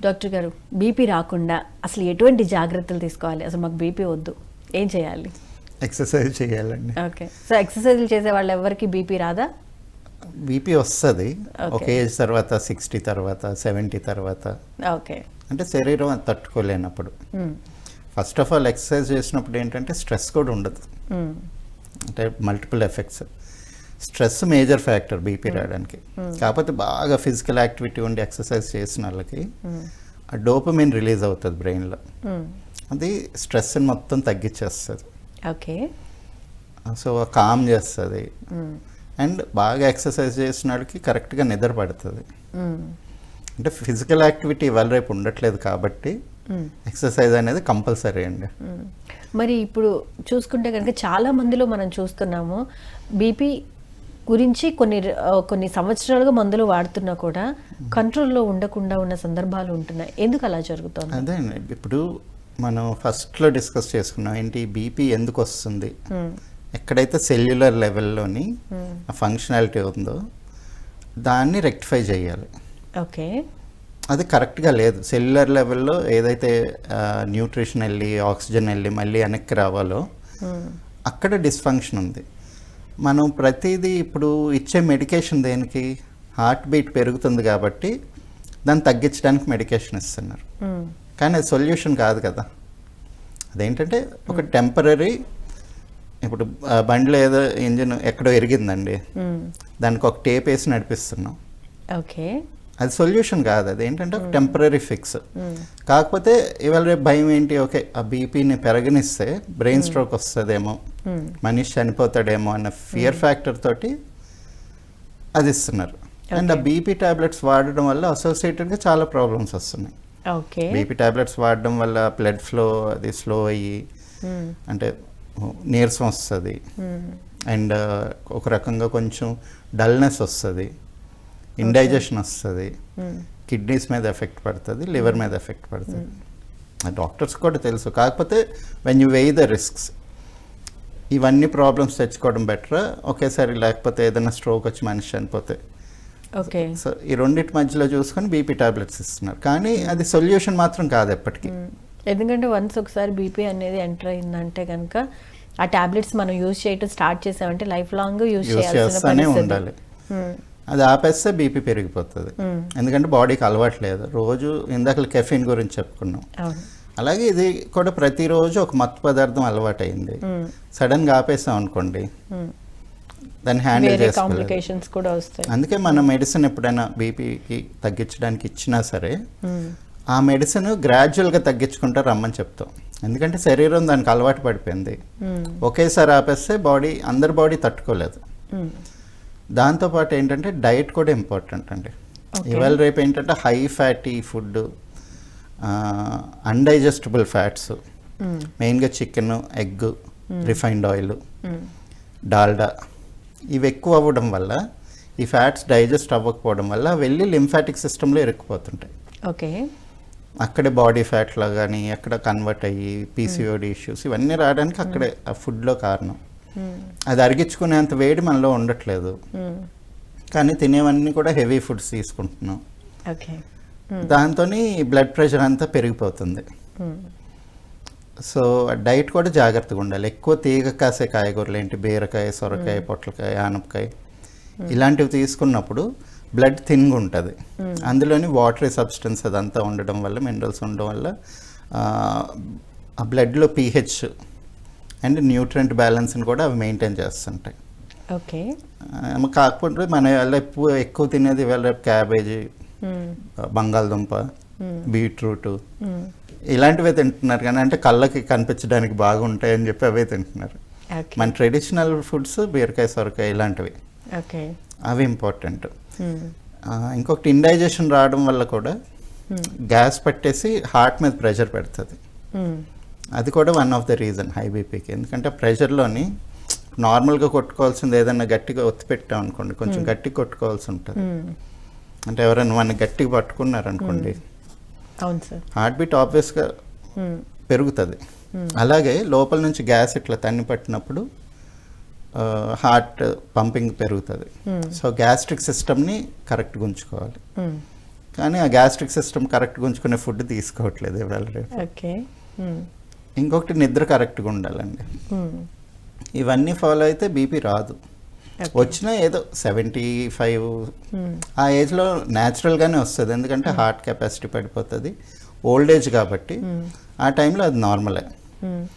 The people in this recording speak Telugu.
డాక్టర్ గారు బీపీ రాకుండా అసలు ఎటువంటి జాగ్రత్తలు తీసుకోవాలి? అసలు మాకు బీపీ వద్దు. ఏం చేయాలి? ఎక్సర్సైజ్ చేయాలండి. ఓకే. సో ఎక్సర్సైజ్లు చేసే వాళ్ళు ఎవరికి బీపీ రాదా? బీపీ వస్తుంది. ఒక ఏజ్ తర్వాత సిక్స్టీ తర్వాత సెవెంటీ తర్వాత. ఓకే. అంటే శరీరం అది తట్టుకోలేనప్పుడు. ఫస్ట్ ఆఫ్ ఆల్ ఎక్సర్సైజ్ చేసినప్పుడు ఏంటంటే స్ట్రెస్ కూడా ఉండదు. అంటే multiple effects. Stress major factor BP రావడానికి కాకపోతే బాగా ఫిజికల్ యాక్టివిటీ ఉండి ఎక్సర్సైజ్ చేసిన వాళ్ళకి ఆ డోపమిన్ రిలీజ్ అవుతుంది బ్రెయిన్లో. అది స్ట్రెస్ని మొత్తం తగ్గించేస్తుంది ఓకే సో కామ్ చేస్తుంది. అండ్ బాగా ఎక్సర్సైజ్ చేసిన వాళ్ళకి కరెక్ట్గా నిద్ర పడుతుంది. అంటే ఫిజికల్ యాక్టివిటీ ఇవాళ రేపు ఉండట్లేదు కాబట్టి. ఎక్సర్సైజ్ అనేది కంపల్సరీ అండి. మరి ఇప్పుడు చూసుకుంటే కనుక చాలా మందిలో మనం చూస్తున్నాము బీపీ గురించి కొన్ని కొన్ని సంవత్సరాలుగా మందులు వాడుతున్నా కూడా కంట్రోల్లో ఉండకుండా ఉన్న సందర్భాలు ఉంటున్నాయి. ఎందుకు అలా జరుగుతుంది? అదే ఇప్పుడు మనం ఫస్ట్లో డిస్కస్ చేసుకున్నాం ఏంటి బీపీ ఎందుకు వస్తుంది. ఎక్కడైతే సెల్యులర్ లెవెల్లోని ఆ ఫంక్షనాలిటీ ఉందో దాన్ని రెక్టిఫై చేయాలి. ఓకే. అది కరెక్ట్గా లేదు. సెల్యులర్ లెవెల్లో ఏదైతే న్యూట్రిషన్ వెళ్ళి ఆక్సిజన్ వెళ్ళి మళ్ళీ వెనక్కి రావాలో. అక్కడ డిస్ఫంక్షన్ ఉంది. మనం ప్రతిదీ ఇప్పుడు ఇచ్చే మెడికేషన్ దేనికి? హార్ట్ బీట్ పెరుగుతుంది కాబట్టి దాన్ని తగ్గించడానికి మెడికేషన్ ఇస్తున్నారు. మ్మ్. కానీ అది సొల్యూషన్ కాదు కదా. అదేంటంటే ఒక టెంపరీ ఇప్పుడు ఆ, బండిలో ఏదో ఇంజిన్ ఎక్కడో ఎరిగిందండి. మ్మ్. దానికి ఒక టేప్ వేసి నడిపిస్తున్నాం. ఓకే. అది సొల్యూషన్ కాదు. అది ఏంటంటే ఒక టెంపరీ ఫిక్స్. కాకపోతే ఇవాళ రేపు భయం ఏంటి? ఓకే ఆ బీపీని పెరగనిస్తే బ్రెయిన్ స్ట్రోక్ వస్తుందేమో. మనిషి చనిపోతాడేమో అన్న ఫియర్ ఫ్యాక్టర్ తోటి అది ఇస్తున్నారు అండ్ ఆ బీపీ టాబ్లెట్స్ వాడడం వల్ల అసోసియేటెడ్గా చాలా ప్రాబ్లమ్స్ వస్తున్నాయి. ఓకే బీపీ టాబ్లెట్స్ వాడడం వల్ల బ్లడ్ ఫ్లో అది స్లో అయ్యి మ్మ్. అంటే నీరసం వస్తుంది. అండ్ ఒక రకంగా కొంచెం డల్నెస్ వస్తుంది. ఇండైజెషన్ వస్తుంది. కిడ్నీస్ మీద ఎఫెక్ట్ పడుతుంది లివర్ మీద ఎఫెక్ట్ పడుతుంది. డాక్టర్స్ కూడా తెలుసు. కాకపోతే when you weigh the risks ఇవన్నీ ప్రాబ్లమ్స్ తెచ్చుకోవడం బెటర్ ఒకేసారి లేకపోతే ఏదైనా స్ట్రోక్ వచ్చి మనిషి చనిపోతే. ఓకే సో ఈ రెండింటి మధ్యలో చూసుకొని బీపీ టాబ్లెట్స్ ఇస్తున్నారు. కానీ అది సొల్యూషన్ మాత్రం కాదు ఎప్పటికీ. మ్మ్. ఎందుకంటే వన్స్ ఒకసారి బీపీ అనేది ఎంటర్ అయిందంటే కనుక ఆ టాబ్లెట్స్ మనం యూజ్ చేయటం స్టార్ట్ చేసామంటే లైఫ్ లాంగ్ యూజ్ చేస్తూనే ఉండాలి. మ్మ్. అది ఆపేస్తే బీపీ పెరిగిపోతుంది. మ్మ్. ఎందుకంటే బాడీకి అలవాట్లేదు రోజు ఇందాక కెఫిన్ గురించి చెప్పుకున్నాం. అలాగే ఇది కూడా ప్రతిరోజు ఒక మత్తు పదార్థం అలవాటైంది. సడన్గా ఆపేసాం అనుకోండి. దాన్ని హ్యాండిల్ కాంప్లికేషన్స్ కూడా వస్తాయి అందుకే మన మెడిసిన్ ఎప్పుడైనా బీపీకి తగ్గించడానికి ఇచ్చినా సరే. ఆ మెడిసిన్ గ్రాడ్యువల్గా తగ్గించుకుంటా రమ్మని చెప్తాం ఎందుకంటే శరీరం దానికి అలవాటు పడిపోయింది. ఒకేసారి ఆపేస్తే బాడీ అందరి బాడీ తట్టుకోలేదు. దాంతోపాటు ఏంటంటే డైట్ కూడా ఇంపార్టెంట్ అండి. ఇవాళ రేపు ఏంటంటే high fatty food indigestible fats. మెయిన్గా chicken egg refined oil. Dalda ఇవి ఎక్కువ అవ్వడం వల్ల ఈ ఫ్యాట్స్ డైజెస్ట్ అవ్వకపోవడం వల్ల వెళ్ళి లింఫాటిక్ సిస్టంలో ఇరుక్కుపోతుంటాయి. ఓకే. అక్కడే బాడీ ఫ్యాట్లో కానీ అక్కడ కన్వర్ట్ అయ్యి పీసీఓడి ఇష్యూస్ ఇవన్నీ రావడానికి అక్కడే ఆ ఫుడ్లో కారణం. మ్మ్. అది అరిగించుకునేంత వేడి మనలో ఉండట్లేదు. కానీ తినేవన్నీ కూడా హెవీ ఫుడ్స్ తీసుకుంటున్నాం. ఓకే. దాంతో బ్లడ్ ప్రెషర్ అంతా పెరిగిపోతుంది. సో డైట్ కూడా జాగ్రత్తగా ఉండాలి. ఎక్కువ తీగ కాసే కాయగూరలు ఏంటి? బీరకాయ సొరకాయ పొట్లకాయ ఆనపకాయ ఇలాంటివి తీసుకున్నప్పుడు బ్లడ్ థిన్గా ఉంటుంది. అందులోని వాటరీ సబ్స్టెన్స్ అదంతా ఉండడం వల్ల మినరల్స్ ఉండడం వల్ల ఆ, బ్లడ్లో పీహెచ్ అండ్ న్యూట్రియంట్ బ్యాలెన్స్ని కూడా అవి మెయింటైన్ చేస్తుంటాయి. ఓకే కాకపోతే మన వల్ల ఎక్కువ ఎక్కువ తినేది ఇవాళ రేపు క్యాబేజీ. బంగాళదుంప బీట్రూట్. మ్మ్. ఇలాంటివే తింటున్నారు కానీ అంటే కళ్ళకి కనిపించడానికి బాగుంటాయి అని చెప్పి అవే తింటున్నారు. మన ట్రెడిషనల్ ఫుడ్స్ బీరకాయ సొరకాయ ఇలాంటివి. అవి ఇంపార్టెంట్. ఇంకొకటి ఇండైజెషన్ రావడం వల్ల కూడా గ్యాస్ పట్టేసి హార్ట్ మీద ప్రెషర్ పెడుతుంది. అది కూడా one of the reason high బీపీకి ఎందుకంటే ప్రెషర్లోని నార్మల్గా కొట్టుకోవాల్సింది ఏదైనా గట్టిగా ఒత్తి పెట్టాం అనుకోండి కొంచెం గట్టిగా కొట్టుకోవాల్సి ఉంటుంది. అంటే ఎవరైనా మన గట్టిగా పట్టుకున్నారనుకోండి అవును సార్. హార్ట్ బీట్ ఆబ్వియస్గా మ్మ్. పెరుగుతుంది. అలాగే లోపల నుంచి గ్యాస్ ఇట్లా తన్ని పట్టినప్పుడు హార్ట్ పంపింగ్ పెరుగుతుంది. Hmm. సో గ్యాస్ట్రిక్ సిస్టమ్ని కరెక్ట్గా ఉంచుకోవాలి. కానీ ఆ గ్యాస్ట్రిక్ సిస్టమ్ కరెక్ట్గా ఉంచుకునే ఫుడ్ తీసుకోవట్లేదు ఇవాళ ఓకే. ఇంకొకటి నిద్ర కరెక్ట్గా ఉండాలండి. ఇవన్నీ ఫాలో అయితే బీపీ రాదు. వచ్చినా ఏదో సెవెంటీ ఫైవ్ ఆ ఏజ్లో న్యాచురల్గానే వస్తుంది. ఎందుకంటే హార్ట్ కెపాసిటీ పడిపోతుంది. ఓల్డ్ ఏజ్ కాబట్టి ఆ టైంలో అది నార్మలే.